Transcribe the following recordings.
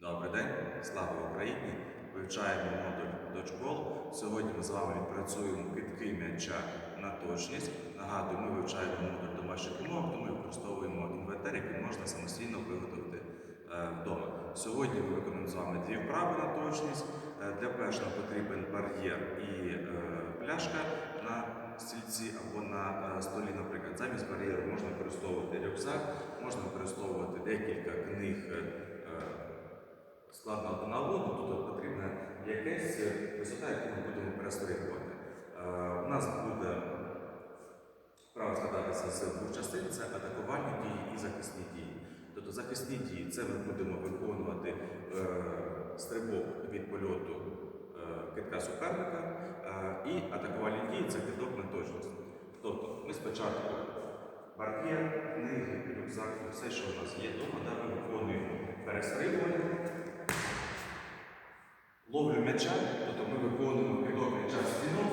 Добрий день, слава Україні! Вивчаємо модуль дочбол. Сьогодні ми з вами відпрацюємо китки м'яча на точність. Нагадую, ми вивчаємо модуль домашніх умов, тому використовуємо інвентар, який можна самостійно виготовити е, вдома. Сьогодні ми виконуємо з вами дві вправи на точність. Е, Для першого потрібен бар'єр і е, пляшка на стільці або на столі, наприклад. Замість бар'єру можна використовувати рюкзак, можна використовувати декілька книг. Складно на тут потрібна якась висота, яку ми будемо перестрибувати. Е, У нас буде право складатися з двох частин це атакувальні дії і захисні дії. Тобто захисні дії це ми будемо виконувати е, стрибок від польоту е, китка суперника, і атакувальні дії це кидок на точність. Тобто ми спочатку бар'єр, книги, рюкзак, все, що у нас є вдома, да, ми виконуємо перестрибування. Ловлю тобто ми виконуємо кидок м'яча в.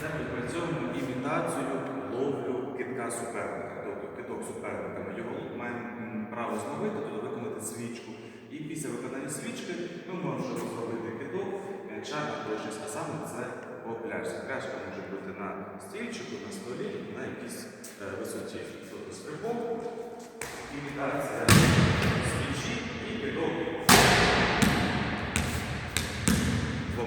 Це ми працюємо імітацію ловлю китка суперника. Тобто кидок суперника ми його маємо право зловити, тобто виконати свічку. І після виконання свічки ми можемо зробити кидок м'яча на точність, а саме це по пляжці. Пляжка може бути на стільчику, на столі, на якійсь е, висоті. Тобто стрибок, імітація свічі і кидок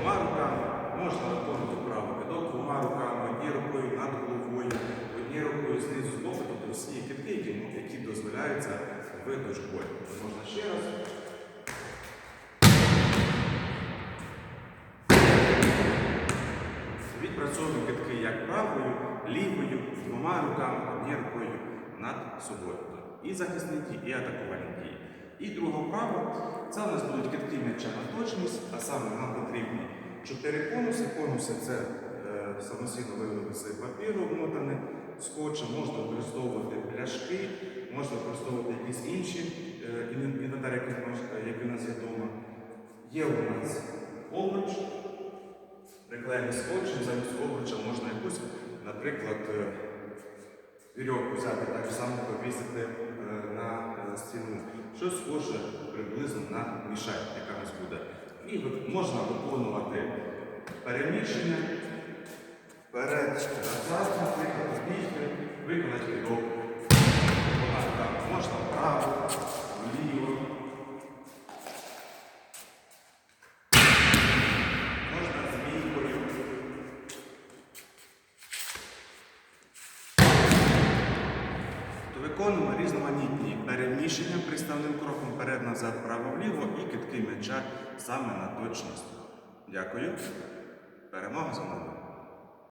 двома руками, можна виконувати правий кидок двома руками, однією рукою над головою, однією рукою знизу з боку, тобто всі кидки, які, дозволяються в дошколі. Можна ще раз. Відпрацьовуємо китки як правою, лівою, двома руками, однією рукою над собою. І захисні дії, і атакувальні дії. І друга вправа це у нас будуть китки м'яча на точність, а саме нам потрібні чотири конуси. Конуси це е, самостійно виробити папіру обмотаний скотчем, можна використовувати пляшки, можна використовувати якісь інші е, ін- інвентар, який у нас- є вдома. Є у нас обруч, приклеєний скотчем, замість обруча можна якусь, наприклад, е, вірьовку взяти так само повісити е, на е, стіну. Щось схоже приблизно на мішень, яка у нас буде. І можна виконувати переміщення вперед, назад, наприклад, бігти, виконати кидок. Можна вправо, вліво. Можна змійкою. Виконуємо різноманітні переміщення приставним кроком вперед-назад, право-вліво і китки м'яча саме на точність. Дякую. Перемога за мною.